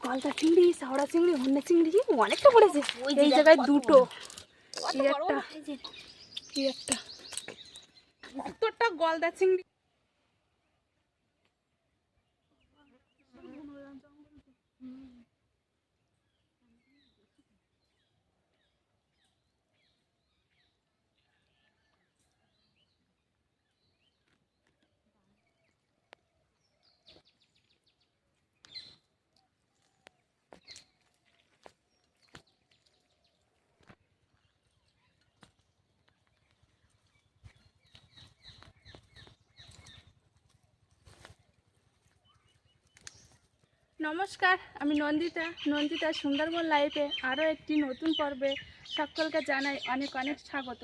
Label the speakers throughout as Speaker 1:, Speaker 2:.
Speaker 1: গলদা চিংড়ি সাওড়া চিংড়ি হন্যা চিংড়ি অনেকটা পড়েছে। এই জায়গায় দুটো। কি একটা কি একটা। কতটা গলদা চিংড়ি। নমস্কার, আমি নন্দিতা। নন্দিতা সুন্দরবন লাইফে আরও একটি নতুন পর্বে সকলকে জানাই অনেক অনেক স্বাগত।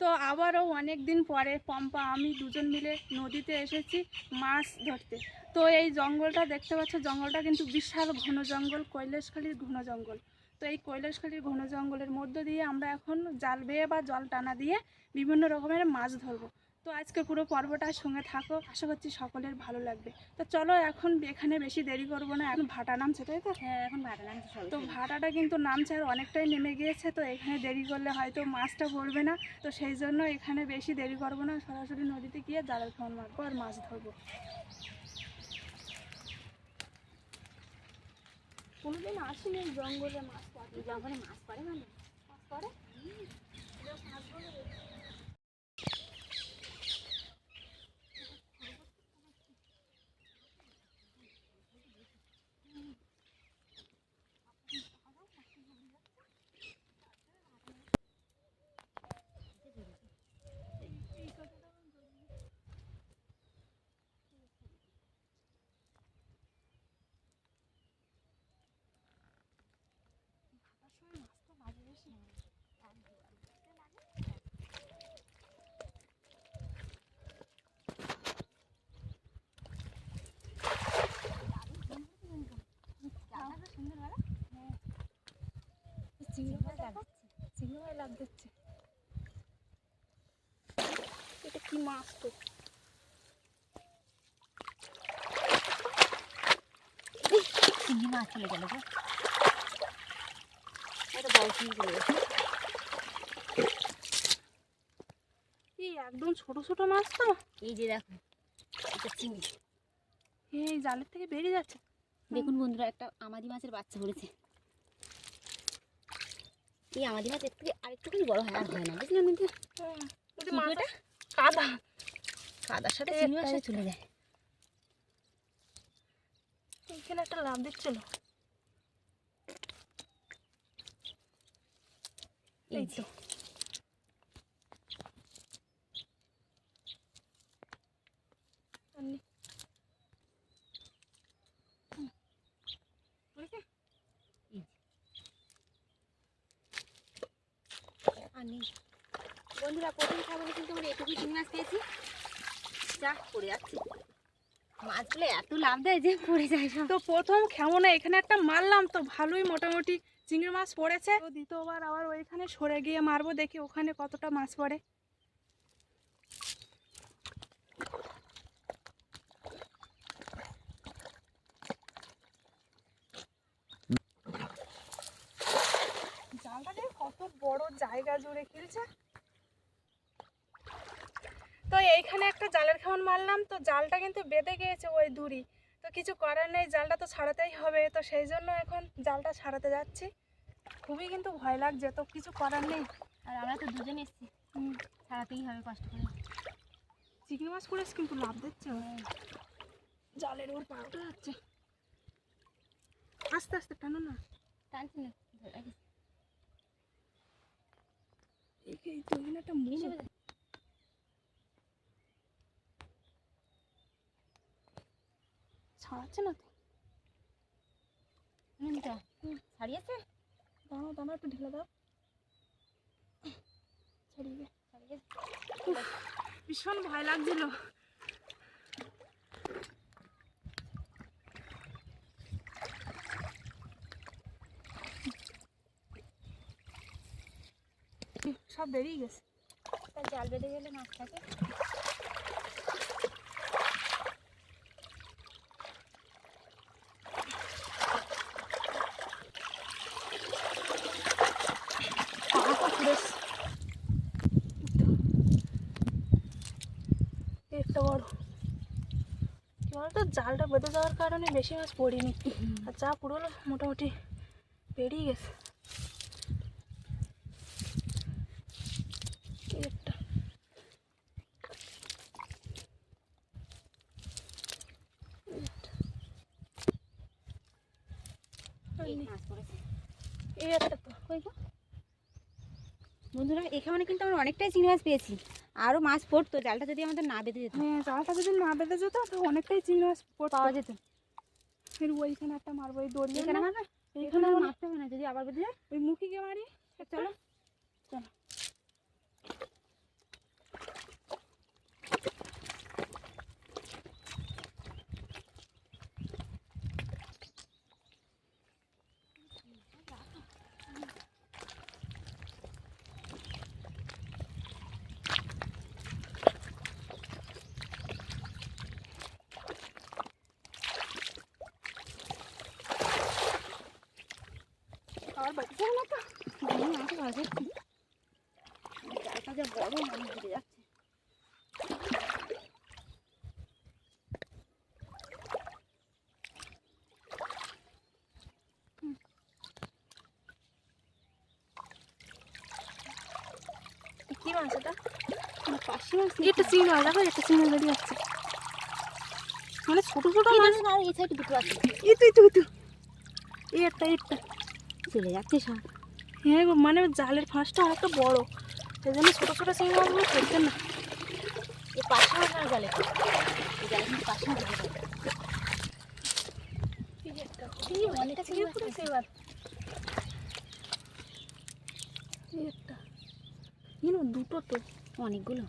Speaker 1: তো আবারও অনেক দিন পরে পম্পা, আমি দুজন মিলে নদীতে এসেছি মাছ ধরতে। তো এই জঙ্গলটা দেখতে পাচ্ছ, জঙ্গলটা কিন্তু বিশাল ঘন জঙ্গল, কৈলাসখালির ঘন জঙ্গল। তো এই কৈলাসখালির ঘন জঙ্গলের মধ্য দিয়ে আমরা এখন জাল বেয়ে বা জল টানা দিয়ে বিভিন্ন রকমের মাছ ধরবো। তো আজকে পুরো পর্বটার সঙ্গে থাকো। আশা করছি সকলের ভালো লাগবে। তো চলো এখন এখানে বেশি দেরি করব না। এখন ভাটা নামছে তাই তো?
Speaker 2: হ্যাঁ এখন ভাড়া নামছে
Speaker 1: তো ভাটাটা কিন্তু নামছে আর অনেকটাই নেমে গিয়েছে। তো এখানে দেরি করলে হয়তো মাছটা পড়বে না। তো সেই জন্য এখানে বেশি দেরি করব না। সরাসরি নদীতে গিয়ে জালের ফোন মারবো আর মাছ ধরবো। কোনোদিন আসিনি জঙ্গলে মাছ পড়ে।
Speaker 2: জঙ্গলে মাছ পড়ে মানে?
Speaker 1: মাছ পড়ে? মাছ লাভ দিচ্ছে। এটা কি মাছ তো?
Speaker 2: চিংড়ি মাছ চলে গেল গো। এটা চিংড়ি
Speaker 1: এই একদম ছোট ছোট মাছ তো।
Speaker 2: এই যে দেখো এটা চিংড়ি।
Speaker 1: এই জালের থেকে বেরিয়ে যাচ্ছে।
Speaker 2: দেখুন বন্ধুরা একটা আমাদি মাছের বাচ্চা পড়েছে এই আমাদের মাছ একটু আরেকটুখানি বড় হয় আর হয় না বুঝলেন বন্ধু
Speaker 1: হ্যাঁ, কাদা।
Speaker 2: কাদার সাথে চিংড়ি
Speaker 1: একটা,
Speaker 2: চলে যায়।
Speaker 1: এখানে একটা লাভ দিচ্ছিল
Speaker 2: এই
Speaker 1: তো।
Speaker 2: নেই বন্ধুরা, প্রথম খাবারে কিন্তু আমরা এটুকু চিংড়ি মাছ পেয়েছি যা পড়ে যাচ্ছে মাছগুলো এত লাভ দেয় যে পড়ে যায়
Speaker 1: তো প্রথম খেমনে এখানে একটা মারলাম তো ভালোই মোটামুটি। চিংড়ি মাছ পড়েছে। তো দ্বিতীয়বার আবার ওইখানে সরে গিয়ে মারবো, দেখি ওখানে কতটা মাছ পড়ে জালটা যে কত বড় জায়গা জুড়ে খেলছে তো এইখানে একটা জালের খাওয়ান মারলাম তো জালটা কিন্তু বেঁধে গিয়েছে ওই দূরই তো কিছু করার নেই জালটা তো ছাড়াতেই হবে। তো সেই জন্য এখন জালটা ছাড়াতে যাচ্ছি। খুবই কিন্তু ভয় লাগছে তো কিছু করার নেই।
Speaker 2: আর আমরা তো দুজন এসেছি। ছাড়াতেই হবে কষ্ট করে।
Speaker 1: চিংড়ি মাছ করেছে কিন্তু লাভ দিচ্ছে ও। জালের ওর পাউটা যাচ্ছে। আস্তে আস্তে টানো না।
Speaker 2: টানছি না।
Speaker 1: এই তো একটা মুড়ো
Speaker 2: হিসেবে দে।
Speaker 1: ছাড়াচ্ছে না তো।
Speaker 2: ছাড়িয়েছে?
Speaker 1: দাঁড়াও দাঁড়াও একটু ঢেলে দাও। ছাড়িয়ে গে।
Speaker 2: ছাড়িয়েছে
Speaker 1: ভীষণ ভয় লাগছিল। সব বেরিয়ে গেছে।
Speaker 2: জাল বেঁধে গেলে মাছটাকে
Speaker 1: একটা বড় কি বলতো জালটা বেঁধে যাওয়ার কারণে বেশি মাছ পড়িনি। আর যা পুরোলো মোটামুটি বেরিয়ে গেছে?
Speaker 2: বন্ধুরা, এখানে কিন্তু আমরা অনেকটাই চিংড়ি মাছ পেয়েছি। আরও মাছ পড়তো জালটা যদি আমাদের না বেঁধে যেত।
Speaker 1: হ্যাঁ জালটা যদি না বেঁধে যেত তো অনেকটাই চিংড়ি মাছ।
Speaker 2: পাওয়া যেত।
Speaker 1: ফের ওইখানে একটা মারবো ওই দড়ি
Speaker 2: এখানে মারবে?
Speaker 1: এইখানে
Speaker 2: মারতে হবে না যদি আবার বেঁধে যায়।
Speaker 1: ওই মুখিকে গিয়ে মারি।
Speaker 2: চলো।
Speaker 1: চলো। আর বাকি যাবে না তো।
Speaker 2: আমি পাওয়া যাচ্ছে জালটা যে বড় মানুষ ঘুরে যাচ্ছে।
Speaker 1: কি মাছ এটা?
Speaker 2: পাশে মাছ
Speaker 1: এটা চিংড়ি মাছ দেখো এটা চিংড়ি বেরিয়ে যাচ্ছে। মানে ছোট ছোট মাছ।
Speaker 2: আর এই সাইডে দুটো আছে।
Speaker 1: এই তো এই তো এই তো। এই একটা।
Speaker 2: চলে যাচ্ছে সব
Speaker 1: হ্যাঁ গো, মানে জালের ফাঁসটা অনেকটা বড়। এই জন্য ছোটো ছোটো চিংড়ি মাছগুলো ফেলছে না।
Speaker 2: এই পাশে না জালে। এই জালে পাশে
Speaker 1: অনেকটা চিংড়ি পড়েছে এবার একটা। না, দুটো তো।
Speaker 2: অনেকগুলো।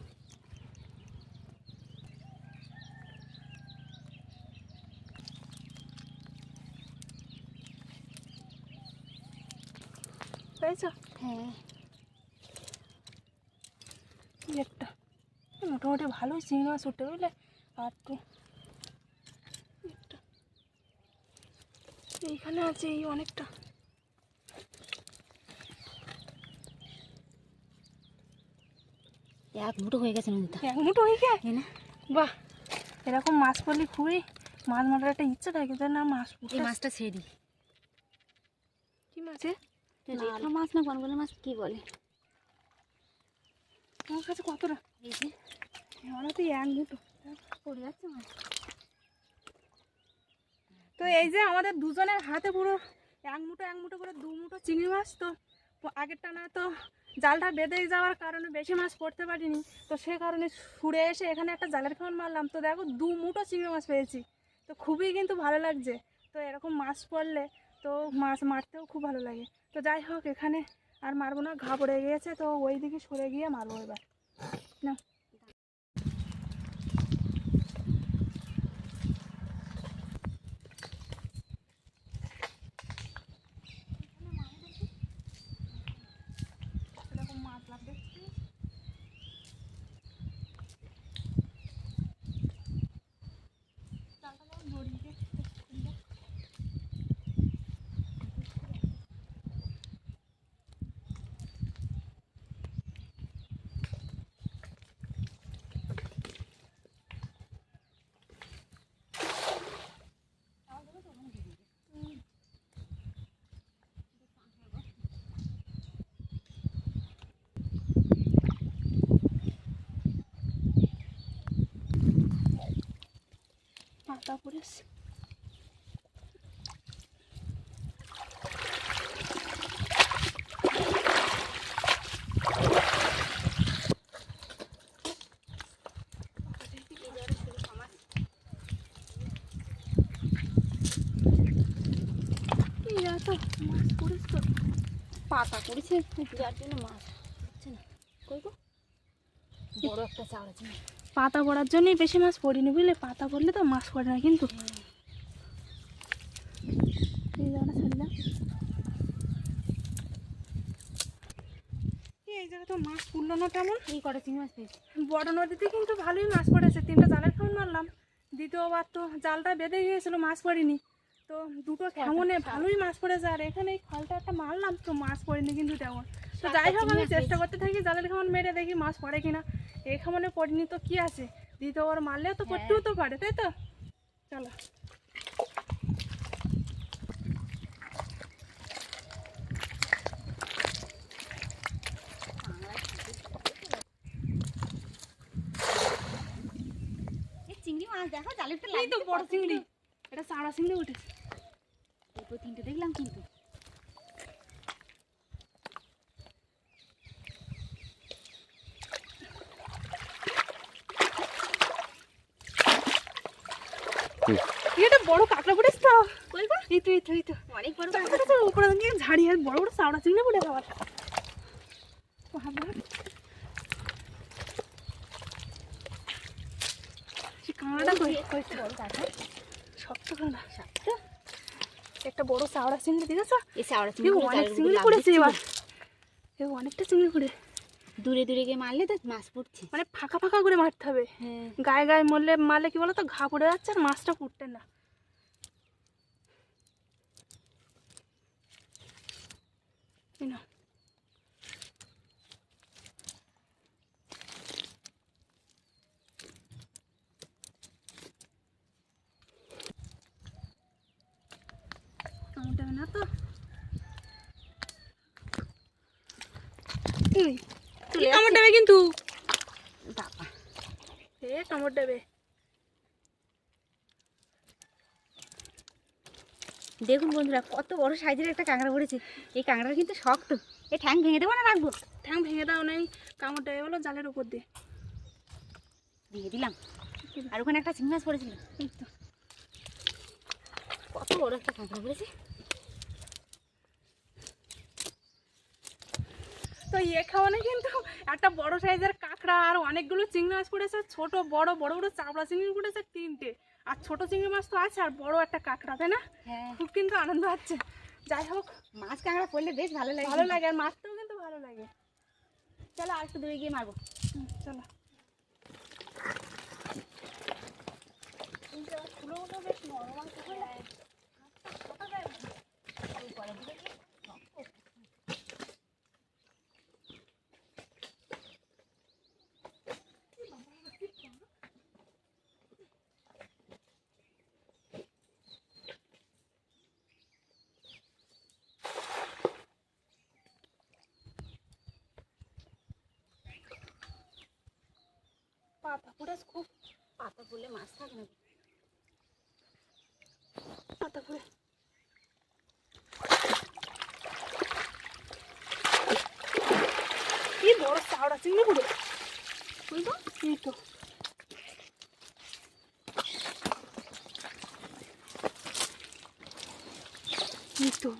Speaker 1: পেয়েছ
Speaker 2: হ্যাঁ।
Speaker 1: একটা? মোটামুটি ভালোই চিংড়ি মাছ উঠতে বুঝলে? আর তো একটা? এইখানে আছে এই অনেকটা।
Speaker 2: এক মুঠো হয়ে গেছে নদীটা
Speaker 1: এক মুঠো হয়ে গে
Speaker 2: তাই না।
Speaker 1: বাহ! এরকম মাছ পড়লে খুবই মাছ মারার একটা ইচ্ছে থাকে যে না? মাছ
Speaker 2: এই মাছটা ছেড়ে দিই।
Speaker 1: কি মাছে
Speaker 2: রেখা মাছ না গনগলে মাছ কি বলে?
Speaker 1: তোমার কাছে কতটা?
Speaker 2: এই যে
Speaker 1: আমরা তো এক মুঠো।
Speaker 2: পড়ে যাচ্ছে মাছ।
Speaker 1: তো এই যে আমাদের দুজনের হাতে পুরো এক মুঠো এক মুঠো করে দু মুঠো চিংড়ি মাছ তো আগের টানা তো জালটা বেঁধে যাওয়ার কারণে বেশি মাছ পড়তে পারিনি। তো সে কারণে ছুড়ে এসে এখানে একটা জালের খাওয়ান মারলাম। তো দেখো দু মুঠো চিংড়ি মাছ পেয়েছি। তো খুবই কিন্তু ভালো লাগছে। তো এরকম মাছ পড়লে তো মাছ মারতেও খুব ভালো লাগে। তো যাই হোক, এখানে আর মারবো না, ঘা পড়ে গিয়েছে, তো ওই দিকে সরে গিয়ে মারবো এবার। না এরকম মাছ লাভ দেখছি চালটা যেমন জড়িয়ে পাতা পড়েছে মাছ পড়েছে তো।
Speaker 2: পাতা পড়েছে, যার জন্য মাছ হচ্ছে না। কই গো? বড় একটা চাউল আছে।
Speaker 1: পাতা পড়ার জন্যই বেশি মাছ পড়িনি বুঝলে? পাতা পড়লে তো মাছ পড়ে না কিন্তু। এই জায়গায় তো মাছ পড়ল না তেমন।
Speaker 2: এই কটা চিংড়ি মাছ পেয়েছি।
Speaker 1: বড় নদীতে কিন্তু ভালোই মাছ পড়েছে। তিনটা জালের মারলাম। দ্বিতীয়বার তো জালটা বেঁধে গিয়েছিল মাছ পড়েনি। তো দুটো কেমনে ভালোই মাছ পড়েছে। আর এখানে এই খালটা একটা মারলাম তো মাছ পড়েনি কিন্তু তেমন। তো যাই হোক আমি চেষ্টা করতে থাকি জালের খাওয়ান মেরে দেখি মাছ পড়ে কিনা। এই খামনে পড়েনি তো কি আছে? দ্বিতীয়বার মারলে তো
Speaker 2: হ্যাঁ।
Speaker 1: পড়তেও তো পারে তাই তো? চলো।
Speaker 2: চিংড়ি মাছ দেখো জালের তো
Speaker 1: বড় চিংড়ি। এটা সাড়া চিংড়ি উঠেছে।
Speaker 2: এরপর তিনটে দেখলাম কিন্তু।
Speaker 1: এটা বড় কাঁকড়া পড়েছে তো। এই তো এই তো এই তো।
Speaker 2: অনেক বড়
Speaker 1: কাঁকড়া উপরে দিকে ঝাড়িয়ে বড় বড় সাওড়া চিংড়ি পড়ে সে কাঁকড়াটা?
Speaker 2: বড়
Speaker 1: শক্ত কাঁকড়া। শক্ত? একটা বড় চাওড়া চিংড়ি দেখেছ
Speaker 2: এই সাওড়া
Speaker 1: এ
Speaker 2: চিংড়ি
Speaker 1: অনেক চিংড়ি পড়েছে এবার। অনেকটা চিংড়ি পড়ে
Speaker 2: দূরে দূরে গিয়ে মারলে তো মাছ পড়ছে।
Speaker 1: মানে ফাঁকা ফাঁকা করে মারতে হবে।
Speaker 2: হ্যাঁ।
Speaker 1: গায়ে গায়ে মরলে মারলে কি বলো তো ঘা পড়ে যাচ্ছে আর মাছটা ফুটতে না। না তো? কামড় দেবে কিন্তু।
Speaker 2: বাবা।
Speaker 1: এ কামড় দেবে
Speaker 2: দেখুন বন্ধুরা কত বড় সাইজের একটা কাঁকড়া পড়েছে। এই কাঁকড়াটা কিন্তু শক্ত। এই ঠ্যাং ভেঙে দেবো না রাখব?
Speaker 1: ঠ্যাং ভেঙে দাও নাই। কামড় দেবে বলো জালের উপর দিয়ে।
Speaker 2: ভেঙে দিলাম। আর ওখানে একটা চিংড়ি মাছ পড়েছিল কত বড় একটা কাঁকড়া পড়েছে।
Speaker 1: তো এখানে কিন্তু একটা বড় সাইজের কাঁকড়া আর অনেকগুলো চিংড়ি মাছ পড়েছে ছোট বড় বড় বড় চাপড়া চিংড়ি পড়েছে তিনটে। আর ছোট চিংড়ি মাছ তো আছে আর বড় একটা কাঁকড়া তাই না?
Speaker 2: হ্যাঁ।
Speaker 1: খুব কিন্তু আনন্দ হচ্ছে। যাই হোক
Speaker 2: মাছ কাঁকড়া পড়লে বেশ ভালো লাগে।
Speaker 1: ভালো লাগে আর মাছটাও কিন্তু ভালো লাগে।
Speaker 2: চলো আর একটু দূরে গিয়ে মারবো।
Speaker 1: চলো। ফুলগুলো বেশ নরম আছে পুড়ে পুড়ে বড়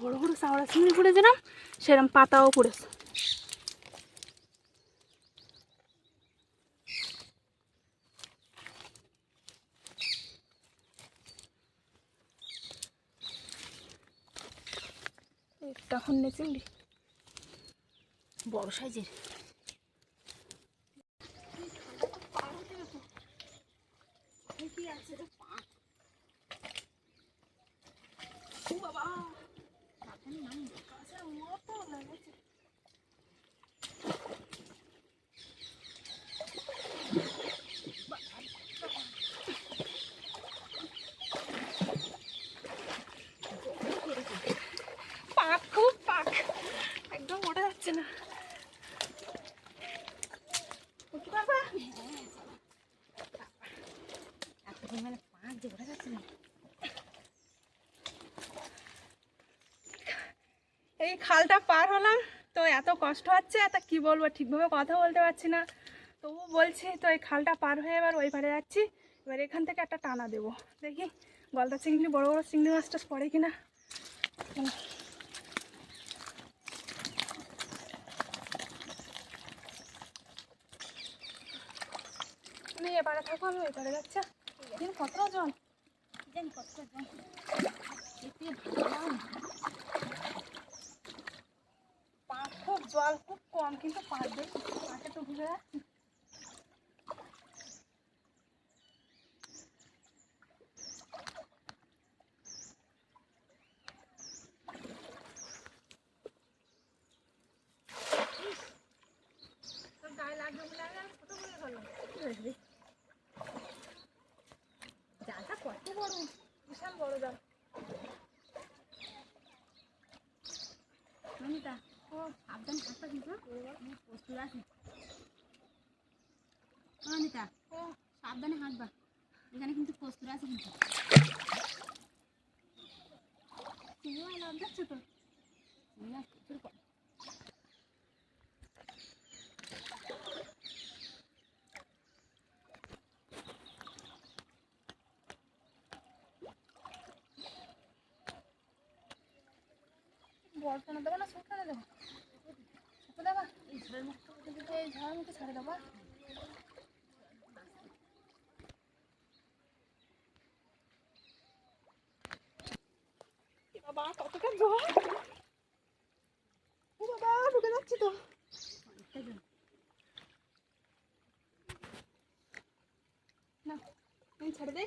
Speaker 1: বড় বড় চাওড়া চিংড়ি পড়েছিলাম সেরকম পাতাও পড়েছে। তখন এখন চিংড়ি
Speaker 2: বড় সাইজের
Speaker 1: কি আছে রে ও বাবা কাছে মতো লাগছে পাক খুব পাক একদম না। উঠতে পারবা
Speaker 2: এত পরিমাণে পাঁচ যে ওঠা যাচ্ছে না।
Speaker 1: এই খালটা পার হলাম তো এত কষ্ট হচ্ছে তা কি বলব ঠিকভাবে কথা বলতে পারছি না। তবু বলছি তো এই খালটা পার হয়ে এবার ওই পারে যাচ্ছি এবার এখান থেকে একটা টানা দেবো। দেখি গলদা চিংড়ি বড় বড় চিংড়ি মাছটা পড়ে কিনা। এবারে থাকো আমি ওই পারে যাচ্ছি। এদিন কতটা জল
Speaker 2: দিন কতটা জন?
Speaker 1: পাঁচ জল খুব কম কিন্তু পাঁচ দিন পাঁচে তো ঘুরে যাচ্ছে তোর গায়ে লাগবে বলে আমি আর ছোট বলে গেল
Speaker 2: কস্তুর আছে কিন্তু
Speaker 1: চিংড়ি মাছ লাভ যাচ্ছে তো
Speaker 2: চিংড়ি মাছ প্রচুর পড়ে।
Speaker 1: বল কেন দেবো না শুকনো দেবো শুকনো দেবা এই ঝড়ের মুখে এই ঝড়ের মুখে ছাড়ে দেবো এ বাবা কতটা জল ও বাবা ঢুকে যাচ্ছি তো
Speaker 2: অনেকটা জল।
Speaker 1: না আমি ছেড়ে দে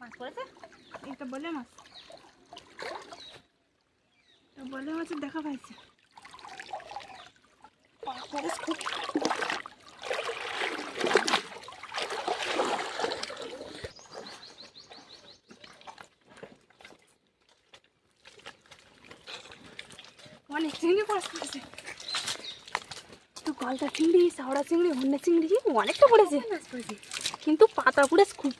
Speaker 2: মাছ পড়েছে
Speaker 1: এটা বলে মাছ বলে মাছের দেখা পাইছে। অনেক চিংড়ি মাছ পড়েছে তো গলদা চিংড়ি, সাওড়া চিংড়ি হন্যা চিংড়ি, অনেকটা পড়েছে। কিন্তু পাতা পড়েছে খুব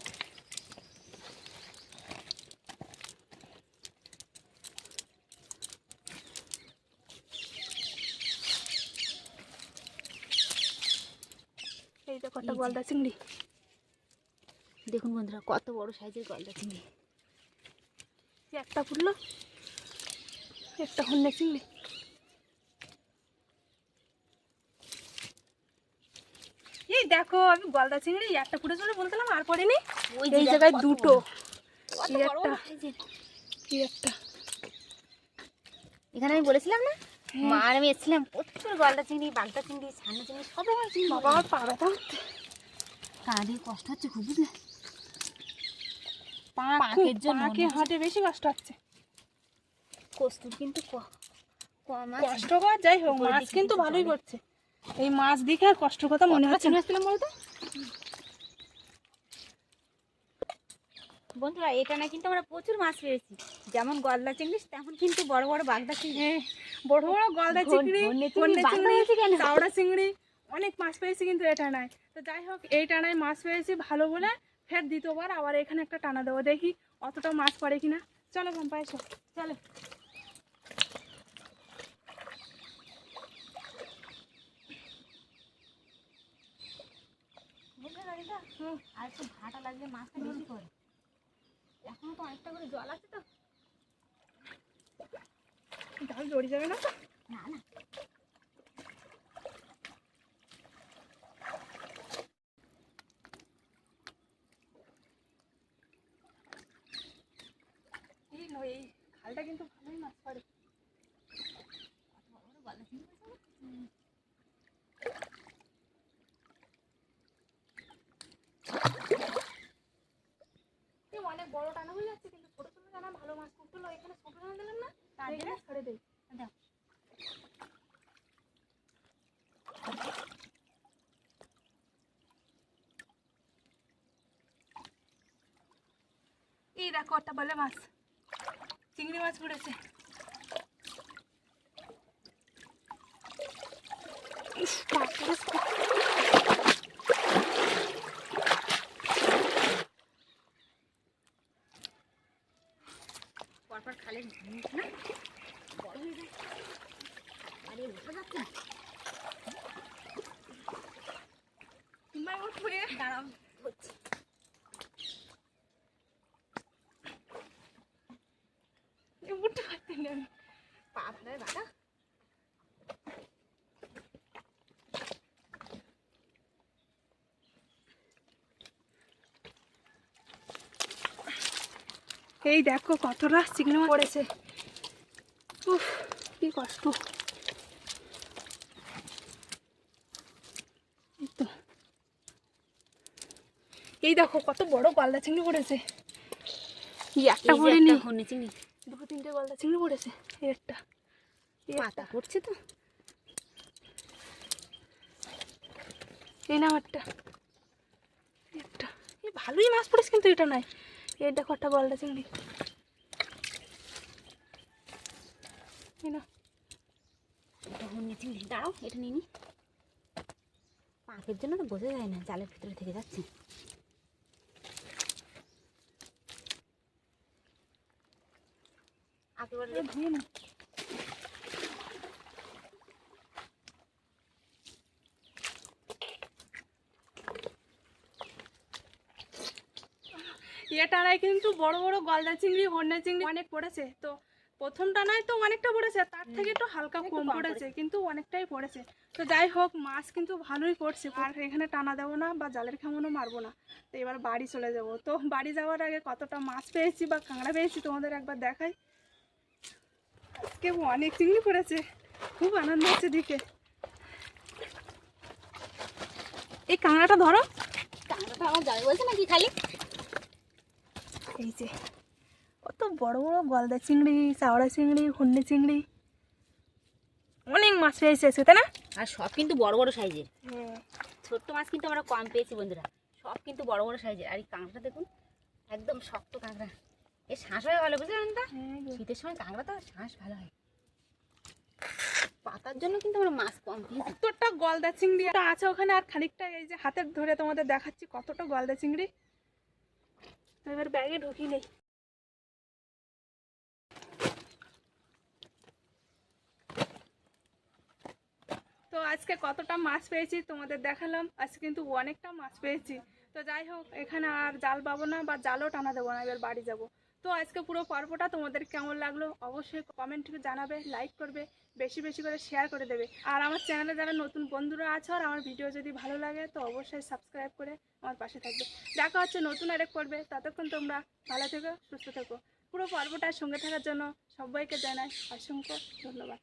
Speaker 1: কত
Speaker 2: এই
Speaker 1: গলদা চিংড়ি?
Speaker 2: দেখুন বন্ধুরা কত বড় সাইজের গলদা চিংড়ি।
Speaker 1: একটা ফুটলো একটা হন্যা চিংড়ি। এই দেখো আমি গলদা চিংড়ি একটা ফুটে চলে বলছিলাম আর পড়েনি।
Speaker 2: ওই
Speaker 1: এই জায়গায় দুটো। একটা। একটা?
Speaker 2: এখানে আমি বলেছিলাম না। মা আর আমি এসেছিলাম প্রচুর গলদা চিংড়ি বাগদা চিংড়ি ছানা চিংড়ি সব রকম চিংড়ি
Speaker 1: বাবা। আমার পা ব্যথা।
Speaker 2: কাঁধে কষ্ট হচ্ছে খুব বুঝলে?
Speaker 1: পা
Speaker 2: পাকের জন্য
Speaker 1: পাকে হাঁটে বেশি কষ্ট হচ্ছে।
Speaker 2: কস্তুর কিন্তু ক- কম
Speaker 1: যাই হোক মাছ কিন্তু ভালোই করছে। এই মাছ দেখে আর কষ্ট কথা মনে হচ্ছে না।
Speaker 2: মাছ পেলাম বলো তো বন্ধুরা এটা না কিন্তু আমরা প্রচুর মাছ পেয়েছি। যেমন গলদা চিংড়ি তেমন কিন্তু বড় বড় বাগদা চিংড়ি।
Speaker 1: হ্যাঁ, বড় বড় গলদা চিংড়ি চাওড়া চিংড়ি অনেক মাছ পেয়েছি কিন্তু এটা নাই তো যাই হোক এই টানায় মাছ পেয়েছি ভালো বলে ফের দ্বিতীয়বার আবার এখানে একটা টানা দেবো দেখি অতটা মাছ পড়ে কিনা। চলো ঘাম পাইছো চলো।
Speaker 2: বুঝলে গাড়িটা
Speaker 1: হুম,
Speaker 2: আর একটু ভাটা লাগলে মাছটা বেশি করে এখনও তো অনেকটা করে জল আছে তো।
Speaker 1: জাল জড়ি যাবে না
Speaker 2: না না
Speaker 1: এই নয় এই খালটা কিন্তু ভালোই মাছ পড়ে
Speaker 2: বড় বড় গলদা চিংড়ি পেয়েছে না?
Speaker 1: এই অনেক বড় টানা হয়ে যাচ্ছে কিন্তু ছোট ছোট টানা ভালো মাছ করতে এখানে ছোট টানা দিলাম না
Speaker 2: তার
Speaker 1: এখানে
Speaker 2: জন্য
Speaker 1: ছেড়ে
Speaker 2: দাও।
Speaker 1: এই দেখো একটা বলে মাছ চিংড়ি মাছ পড়েছে।
Speaker 2: পরপর খালে ঘুমিয়ে না বড় হয়ে যায় আরে উঠে যাচ্ছে না
Speaker 1: কিংবা উঠবে
Speaker 2: দাঁড়াও হচ্ছে
Speaker 1: উঠতে পারছি না।
Speaker 2: পা ফেলে বাটা
Speaker 1: এই দেখো কতটা চিংড়ি পড়েছে। উফ কি কষ্ট। এই দেখো কত বড় গলদা চিংড়ি পড়েছে। এই একটা পড়েনি।
Speaker 2: হনে চিংড়ি।
Speaker 1: দুটো তিনটে গলদা চিংড়ি পড়েছে একটা
Speaker 2: পাতা পড়ছে তো।
Speaker 1: এই নাম একটা এই একটা। এই ভালোই মাছ পড়েছে কিন্তু এটা নাই। এই দেখো একটা গলদা চিংড়ি। এই নাও।
Speaker 2: এটা হন্যে চিংড়ি। দাঁড়াও এটা নিয়ে নি। পাকের জন্য তো বোঝা যায় না জালের ভিতরে থেকে যাচ্ছে একেবারে
Speaker 1: এই ধুয়ে নাও। এটারাই কিন্তু বড় বড় গলদা চিংড়ি হন্যা চিংড়ি অনেক পড়েছে। তো প্রথমটা নয় তো অনেকটা পড়েছে তার থেকে একটু হালকা কম
Speaker 2: কম
Speaker 1: পড়েছে কিন্তু অনেকটাই পড়েছে। তো যাই হোক মাছ কিন্তু ভালোই পড়ছে। আর এখানে টানা দেবো না বা জালের খেমনও মারবো না। তো এবার বাড়ি চলে যাব। তো বাড়ি যাওয়ার আগে কতটা মাছ পেয়েছি বা কাঁকড়া পেয়েছি তোমাদের একবার দেখাই। আজকে অনেক চিংড়ি পড়েছে খুব আনন্দ হচ্ছে দিকে এই কাঁকড়াটা ধরো।
Speaker 2: কাঁকড়াটা আমার যাবে বলছে নাকি খালি?
Speaker 1: এই যে কত বড় বড় গলদা চিংড়ি চাওড়া চিংড়ি হন্যে চিংড়ি। অনেক মাছ পেয়েছে আজকে তাই না?
Speaker 2: আর সব কিন্তু বড় বড় সাইজের।
Speaker 1: হ্যাঁ
Speaker 2: ছোট্ট মাছ কিন্তু আমরা কম পেয়েছি বন্ধুরা। সব কিন্তু বড় বড় সাইজের। আর এই কাঁকড়া দেখুন একদম শক্ত কাঁকড়া। এ শ্বাস হয়ে ভালো বুঝলেন তা
Speaker 1: হ্যাঁ।
Speaker 2: শীতের সময় কাঁকড়া তো শ্বাস ভালো হয়। পাতার জন্য কিন্তু আমরা মাছ কম।
Speaker 1: কতটা গলদা চিংড়ি। আছে ওখানে আর খানিকটা এই যে হাতে ধরে তোমাদের দেখাচ্ছি কতটা গলদা চিংড়ি। তো এবার ব্যাগে নেই তো আজকে কতটা মাছ পেয়েছি তোমাদের দেখালাম আজকে কিন্তু অনেকটা মাছ পেয়েছি। তো যাই হোক এখানে আর জাল পাবো না বা জালও টানা দেবো না এবার বাড়ি যাব। তো আজকে পুরো পর্বটা তোমাদের কেমন লাগল অবশ্যই কমেন্ট জানাবে লাইক করবে, বেশি বেশি করে শেয়ার করে দেবে। আর আমার চ্যানেলে যারা নতুন বন্ধুরা আছে আর আমার ভিডিও যদি ভালো লাগে তো অবশ্যই সাবস্ক্রাইব করে আমার পাশে থাকবে। দেখা হচ্ছে নতুন আরেক পর্বে, ততক্ষণ তোমরা ভালো থেকো, সুস্থ থেকো। পুরো পর্বটার সঙ্গে থাকার জন্য সবাইকে জানাই অসংখ্য ধন্যবাদ।